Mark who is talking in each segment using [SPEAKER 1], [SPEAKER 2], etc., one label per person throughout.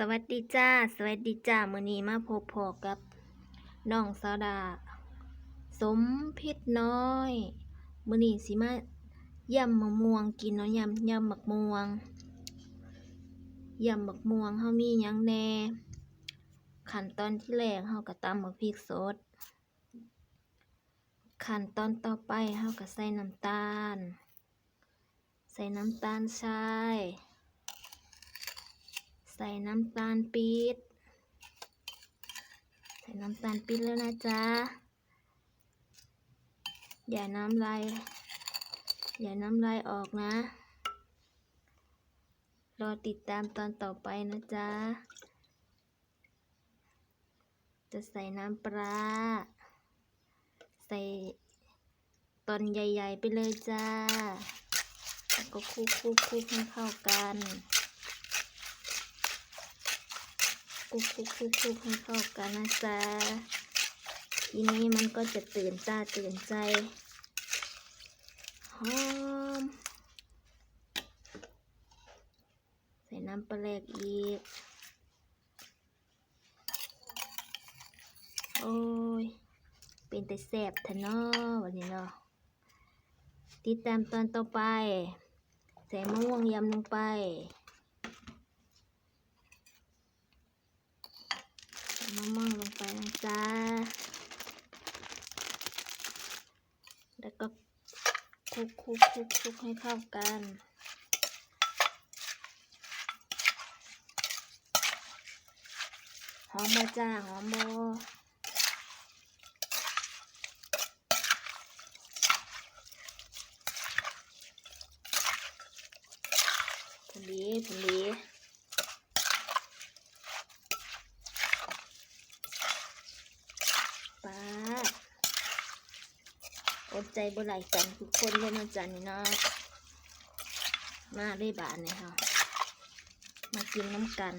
[SPEAKER 1] สวัสดีจ้า สวัสดีจ้ามื้อนี้มาพบพอกับน้องสาดา สมพิษน้อยมื้อนี้สิมาย่ำมะม่วงกินเนาะยำยำบักม่วงยำบักม่วงเฮามีหยังแน่ขั้นตอนที่แรกเฮาก็ตำบักพริกสดขั้นตอนต่อไปเฮาก็ใส่น้ำตาล ใส่น้ำตาลทราย ใส่น้ำตาลปี๊บใส่น้ำตาลปี๊บแล้วนะจ๊ะ อย่าน้ำลาย อย่าน้ำลายออกนะ รอติดตามตอนต่อไปนะจ๊ะ จะใส่น้ำปลา ใส่ตอนใหญ่ ๆ ไปเลยจ้า แล้วก็คลุกคลุกคลุกให้เข้ากัน คลุกคลุกคลุกคลุกให้เข้ากันนะจ๊ะทีนี้มันก็จะตื่นตาตื่นใจหอม ใส่น้ำปลาแรกอีก โอ้ย เป็นแต่แสบทะเนาะวันนี้เนาะติดตามตอนต่อไป ใส่มะม่วงยำลงไปใส่ มะม่วงลงไปนะจ๊ะ แล้วก็คลุกคลุกคลุกคลุกให้เข้ากัน หอมบ่จ้าหอมบ่ผุลีผุลีาด อดใจบ่ไหลกันทุกคนเลยนะจันนี่เนาะมาได้บานเนี่ยค่ะมากินน้ำกัน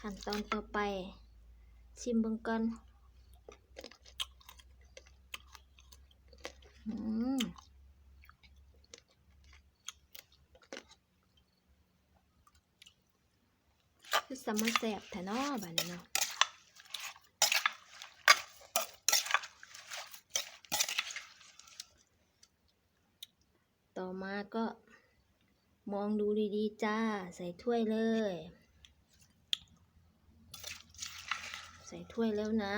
[SPEAKER 1] ขั้นตอนต่อไปชิมเบิ่งก่อนอืมคือสำมาแสบแท้นาะบัดนี้เนาะ มาก็มองดูดีๆจ้า ใส่ถ้วยเลย ใส่ถ้วยแล้วนะ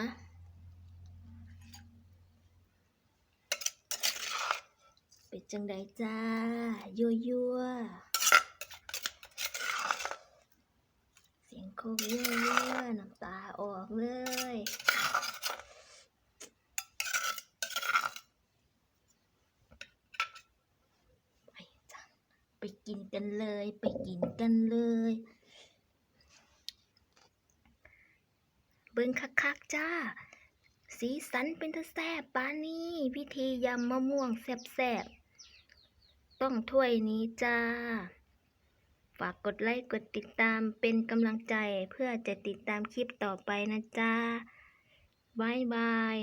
[SPEAKER 1] เป็นจังไดจ้า ยั่วยั่วเสียงโคกยั่วยั่วน้ำตาออกเลยไปจ้ะ ไปกินกันเลย ไปกินกันเลย เบิ่งคักๆจ้า สีสันเป็นตะแซบปานนี้พิธียำมะม่วงแซ่บๆ ต้องถ้วยนี้จ้า ฝากกดไลค์กดติดตามเป็นกำลังใจเพื่อจะติดตามคลิปต่อไปนะจ้าบายบาย